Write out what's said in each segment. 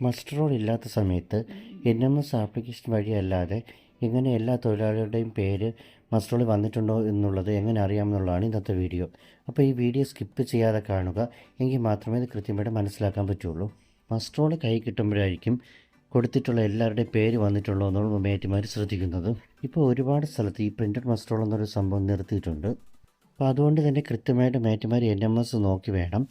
Muster roll ഇല്ലാത്ത സമയത്ത് N M S application വഴിയല്ലാതെ എങ്ങനെ എല്ലാ തൊഴിലാളികളുടെയും പേര് മസ്റ്റർ റോളിൽ വന്നിട്ടുണ്ടോ എന്നുള്ളത് എങ്ങനെ അറിയാമെന്നുള്ളതാണ് ഇന്നത്തെ വീഡിയോ. അപ്പോൾ ഈ വീഡിയോ സ്കിപ്പ് ചെയ്യാതെ കാണുക. എങ്കിൽ മാത്രമേ ഇത് കൃത്യമായിട്ട് മനസ്സിലാക്കാൻ പറ്റുള്ളൂ. മസ്റ്റർ റോൾ കൈ കിട്ടുമ്പോഴായിരിക്കും കൊടുത്തിട്ടുള്ള എല്ലാവരുടെയും പേര് വന്നിട്ടുള്ളൂ എന്നുള്ള മേറ്റുമാർ ശ്രദ്ധിക്കുന്നത്. ഇപ്പോൾ ഒരുപാട് സ്ഥലത്ത് ഈ പ്രിന്റഡ് മസ്റ്റർ റോൾ എന്നൊരു സംഭവം നിർത്തിയിട്ടുണ്ട്. അപ്പോൾ അതുകൊണ്ട് തന്നെ കൃത്യമായിട്ട് മേറ്റുമാർ എൻ എം എസ് നോക്കി വേണം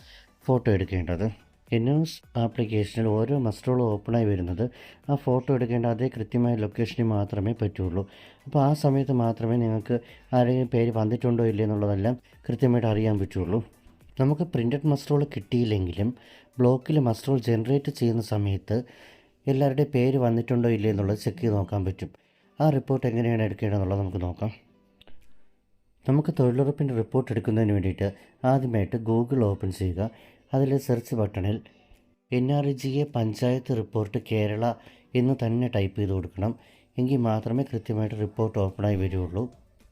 ഫോട്ടോ എടുക്കേണ്ടത്. എൻ എം എസ് ആപ്ലിക്കേഷനിൽ ഓരോ മസ്റ്ററുകളും ഓപ്പണായി വരുന്നത് ആ ഫോട്ടോ എടുക്കേണ്ട അതേ കൃത്യമായ ലൊക്കേഷനിൽ മാത്രമേ പറ്റുള്ളൂ. അപ്പോൾ ആ സമയത്ത് മാത്രമേ നിങ്ങൾക്ക് ആരെങ്കിലും പേര് വന്നിട്ടുണ്ടോ ഇല്ലേ എന്നുള്ളതെല്ലാം കൃത്യമായിട്ട് അറിയാൻ പറ്റുള്ളൂ. നമുക്ക് പ്രിന്റഡ് മസ്റ്ററുകൾ കിട്ടിയില്ലെങ്കിലും ബ്ലോക്കിൽ മസ്റ്ററുകൾ ജനറേറ്റ് ചെയ്യുന്ന സമയത്ത് എല്ലാവരുടെയും പേര് വന്നിട്ടുണ്ടോ ഇല്ലേ എന്നുള്ളത് ചെക്ക് ചെയ്ത് നോക്കാൻ പറ്റും. ആ റിപ്പോർട്ട് എങ്ങനെയാണ് എടുക്കേണ്ടതെന്നുള്ളത് നമുക്ക് നോക്കാം. നമുക്ക് തൊഴിലുറപ്പിന്റെ റിപ്പോർട്ട് എടുക്കുന്നതിന് വേണ്ടിയിട്ട് ആദ്യമായിട്ട് ഗൂഗിൾ ഓപ്പൺ ചെയ്യുക. അതിൽ സെർച്ച് ബട്ടണിൽ N R G A panchayat report Kerala എന്ന് തന്നെ ടൈപ്പ് ചെയ്ത് കൊടുക്കണം. എങ്കിൽ മാത്രമേ കൃത്യമായിട്ട് റിപ്പോർട്ട് ഓപ്പണായി വരികയുള്ളൂ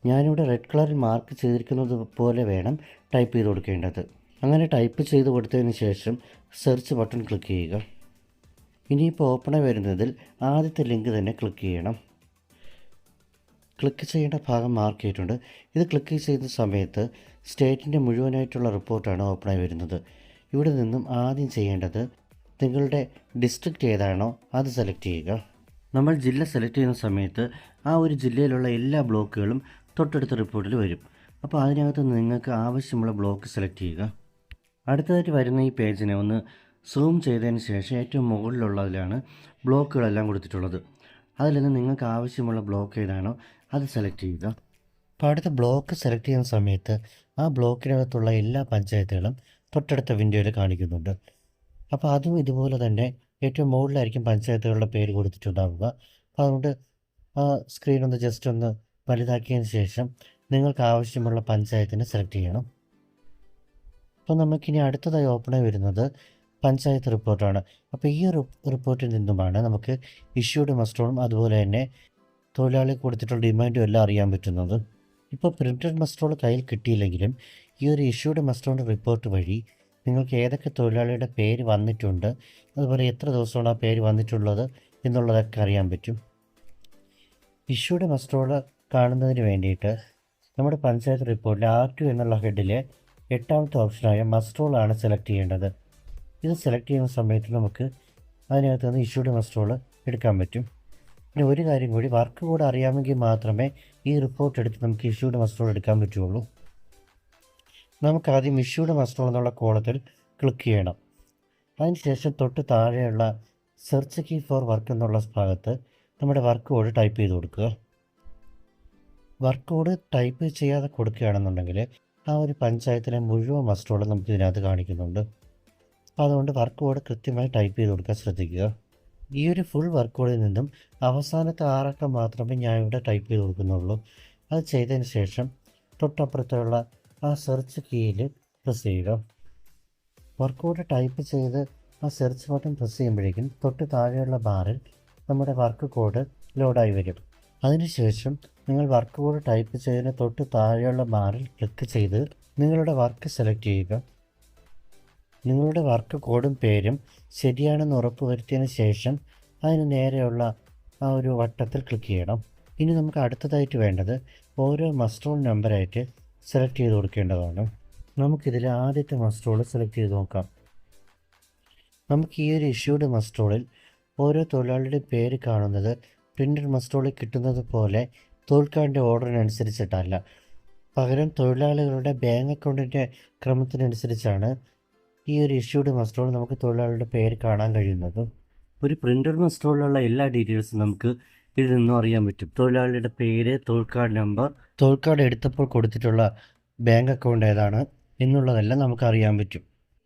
ഞാനിവിടെ റെഡ് കളറിൽ മാർക്ക് ചെയ്തിരിക്കുന്നത് പോലെ വേണം ടൈപ്പ് ചെയ്ത് കൊടുക്കേണ്ടത്. അങ്ങനെ ടൈപ്പ് ചെയ്ത് കൊടുത്തതിന് ശേഷം സെർച്ച് ബട്ടൺ ക്ലിക്ക് ചെയ്യുക. ഇനിയിപ്പോൾ ഓപ്പണായി വരുന്നതിൽ ആദ്യത്തെ ലിങ്ക് തന്നെ ക്ലിക്ക് ചെയ്യണം. ക്ലിക്ക് ചെയ്യേണ്ട ഭാഗം മാർക്ക് ചെയ്തിട്ടുണ്ട്. ഇത് ക്ലിക്ക് ചെയ്യുന്ന സമയത്ത് സ്റ്റേറ്റിന്റെ മുഴുവനായിട്ടുള്ള റിപ്പോർട്ടാണ് ഓപ്പണായി വരുന്നത്. ഇവിടെ നിന്നും ആദ്യം ചെയ്യേണ്ടത് നിങ്ങളുടെ ഡിസ്ട്രിക്റ്റ് ഏതാണോ അത് സെലക്ട് ചെയ്യുക. നമ്മൾ ജില്ല സെലക്ട് ചെയ്യുന്ന സമയത്ത് ആ ഒരു ജില്ലയിലുള്ള എല്ലാ ബ്ലോക്കുകളും തൊട്ടടുത്ത റിപ്പോർട്ടിൽ വരും. അപ്പോൾ അതിനകത്ത് നിങ്ങൾക്ക് ആവശ്യമുള്ള ബ്ലോക്ക് സെലക്ട് ചെയ്യുക. അടുത്തതായിട്ട് വരുന്ന ഈ പേജിനെ ഒന്ന് സൂം ചെയ്തതിന് ശേഷം ഏറ്റവും മുകളിലുള്ളതിലാണ് ബ്ലോക്കുകളെല്ലാം കൊടുത്തിട്ടുള്ളത്. അതിൽ നിന്ന് നിങ്ങൾക്ക് ആവശ്യമുള്ള ബ്ലോക്ക് ഏതാണോ അത് സെലക്ട് ചെയ്യുക. അപ്പോൾ അടുത്ത ബ്ലോക്ക് സെലക്ട് ചെയ്യുന്ന സമയത്ത് ആ ബ്ലോക്കിനകത്തുള്ള എല്ലാ പഞ്ചായത്തുകളും തൊട്ടടുത്ത വിൻഡോയിൽ കാണിക്കുന്നുണ്ട്. അപ്പോൾ അതും ഇതുപോലെ തന്നെ ഏറ്റവും മുകളിലായിരിക്കും പഞ്ചായത്തുകളുടെ പേര് കൊടുത്തിട്ടുണ്ടാവുക. അപ്പോൾ അതുകൊണ്ട് ആ സ്ക്രീൻ ഒന്ന് ജസ്റ്റ് ഒന്ന് വലുതാക്കിയതിന് ശേഷം നിങ്ങൾക്ക് ആവശ്യമുള്ള പഞ്ചായത്തിനെ സെലക്ട് ചെയ്യണം. അപ്പോൾ നമുക്കിനി അടുത്തതായി ഓപ്പണായി വരുന്നത് പഞ്ചായത്ത് റിപ്പോർട്ടാണ് അപ്പോൾ ഈ റിപ്പോർട്ടിൽ നിന്നുമാണ് നമുക്ക് ഇഷ്യൂഡ് മസ്റ്റോളും അതുപോലെ തന്നെ തൊഴിലാളി കൊടുത്തിട്ടുള്ള ഡിമാൻഡും എല്ലാം അറിയാൻ പറ്റുന്നത്. ഇപ്പോൾ പ്രിന്റഡ് മസ്റ്റോൾ കയ്യിൽ കിട്ടിയില്ലെങ്കിലും ഈ ഒരു ഇഷ്യൂഡ് മസ്റ്റോണ്ട് റിപ്പോർട്ട് വഴി നിങ്ങൾക്ക് ഏതൊക്കെ തൊഴിലാളിയുടെ പേര് വന്നിട്ടുണ്ട് അതുപോലെ എത്ര ദിവസമാണ് ആ പേര് വന്നിട്ടുള്ളത് എന്നുള്ളതൊക്കെ അറിയാൻ പറ്റും. ഇഷ്യൂഡ് മസ്റ്റോൾ കാണുന്നതിന് വേണ്ടിയിട്ട് നമ്മുടെ പഞ്ചായത്ത് റിപ്പോർട്ടിൽ ആർ ടു എന്നുള്ള ഹെഡിലെ എട്ടാമത്തെ ഓപ്ഷനായ മസ്റ്റോളാണ് സെലക്ട് ചെയ്യേണ്ടത്. ഇത് സെലക്ട് ചെയ്യുന്ന സമയത്ത് നമുക്ക് അതിനകത്ത് നിന്ന് ഇഷ്യൂഡ് മസ്റ്റോൾ എടുക്കാൻ പറ്റും. പിന്നെ ഒരു കാര്യം കൂടി വർക്ക് കൂടെ അറിയാമെങ്കിൽ മാത്രമേ ഈ റിപ്പോർട്ട് എടുത്ത് നമുക്ക് ഇഷ്യൂഡ് മസ്റ്റോൾ എടുക്കാൻ പറ്റുള്ളൂ നമുക്ക് ആദ്യം ഇഷ്യൂഡ് മസ്റ്റോൾ എന്നുള്ള കോളത്തിൽ ക്ലിക്ക് ചെയ്യണം. അതിനുശേഷം തൊട്ട് താഴെയുള്ള സെർച്ച് കീ ഫോർ വർക്ക് എന്നുള്ള ഭാഗത്ത് നമ്മുടെ വർക്ക് കോഡ് ടൈപ്പ് ചെയ്ത് കൊടുക്കുക. വർക്ക് കോഡ് ടൈപ്പ് ചെയ്യാതെ കൊടുക്കുകയാണെന്നുണ്ടെങ്കിൽ ആ ഒരു പഞ്ചായത്തിലെ മുഴുവൻ മസ്റ്റോളും നമുക്ക് ഇതിനകത്ത് കാണിക്കുന്നുണ്ട്. അപ്പോൾ അതുകൊണ്ട് വർക്ക് കോഡ് കൃത്യമായി ടൈപ്പ് ചെയ്ത് കൊടുക്കാൻ ശ്രദ്ധിക്കുക. ഈ ഒരു ഫുൾ വർക്ക് കോഡിൽ നിന്നും അവസാനത്തെ ആറക്കം മാത്രമേ ഞാൻ ഇവിടെ ടൈപ്പ് ചെയ്ത് കൊടുക്കുന്നുള്ളൂ. അത് ചെയ്തതിന് ശേഷം തൊട്ടപ്പുറത്തുള്ള ആ സെർച്ച് കീയിൽ പ്രസ് ചെയ്യുക. വർക്ക് കോഡ് ടൈപ്പ് ചെയ്ത് ആ സെർച്ച് ബട്ടൺ പ്രസ് ചെയ്യുമ്പോഴേക്കും തൊട്ട് താഴെയുള്ള ബാറിൽ നമ്മുടെ വർക്ക് കോഡ് ലോഡായി വരും. അതിനുശേഷം നിങ്ങൾ വർക്ക് കോഡ് ടൈപ്പ് ചെയ്തതിന് തൊട്ട് താഴെയുള്ള ബാറിൽ ക്ലിക്ക് ചെയ്ത് നിങ്ങളുടെ വർക്ക് സെലക്ട് ചെയ്യുക. നിങ്ങളുടെ വർക്ക് കോഡും പേരും ശരിയാണെന്ന് ഉറപ്പുവരുത്തിയതിന് ശേഷം അതിന് നേരെയുള്ള ആ ഒരു വട്ടത്തിൽ ക്ലിക്ക് ചെയ്യണം. ഇനി നമുക്ക് അടുത്തതായിട്ട് വേണ്ടത് ഓരോ മസ്റ്ററോൾ നമ്പറായിട്ട് സെലക്ട് ചെയ്ത് കൊടുക്കേണ്ടതാണ്. നമുക്കിതിൽ ആദ്യത്തെ മസ്റ്റോൾ സെലക്ട് ചെയ്ത് നോക്കാം. നമുക്ക് ഈ ഒരു ഇഷ്യൂഡ് മസ്റ്റോളിൽ ഓരോ തൊഴിലാളിയുടെ പേര് കാണുന്നത് പ്രിന്റഡ് മസ്റ്റോളിൽ കിട്ടുന്നത് പോലെ തൊഴിൽക്കാരന്റെ ഓർഡറിനനുസരിച്ചിട്ടല്ല പകരം തൊഴിലാളികളുടെ ബാങ്ക് അക്കൗണ്ടിന്റെ ക്രമത്തിനനുസരിച്ചാണ് ഈ ഒരു ഇഷ്യൂഡ് മസ്റ്റോൾ നമുക്ക് തൊഴിലാളിയുടെ പേര് കാണാൻ കഴിയുന്നത്. ഒരു പ്രിന്റഡ് മസ്റ്റോളിലുള്ള എല്ലാ ഡീറ്റെയിൽസും നമുക്ക് ഇതിൽ നിന്നും അറിയാൻ പറ്റും. തൊഴിലാളിയുടെ പേര് തൊഴിൽ കാർഡ് നമ്പർ. തൊഴിൽ കാർഡ് എടുത്തപ്പോൾ കൊടുത്തിട്ടുള്ള ബാങ്ക് അക്കൗണ്ട് ഏതാണ് എന്നുള്ളതെല്ലാം നമുക്ക് അറിയാൻ പറ്റും.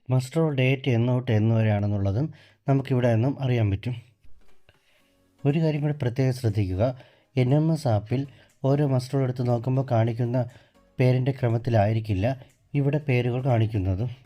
മസ്റ്റർ ഡേറ്റ് എന്നോട്ട് എന്നുവരെയാണെന്നുള്ളതും എന്ന് വരെയാണെന്നുള്ളതും നമുക്കിവിടെ നിന്നും അറിയാൻ പറ്റും. ഒരു കാര്യം കൂടി പ്രത്യേകം ശ്രദ്ധിക്കുക. എൻ എം എസ് ആപ്പിൽ ഓരോ മസ്റ്ററോൾ എടുത്ത് നോക്കുമ്പോൾ കാണിക്കുന്ന പേരിന്റെ ക്രമത്തിലായിരിക്കില്ല ഇവിടെ പേരുകൾ കാണിക്കുന്നത്.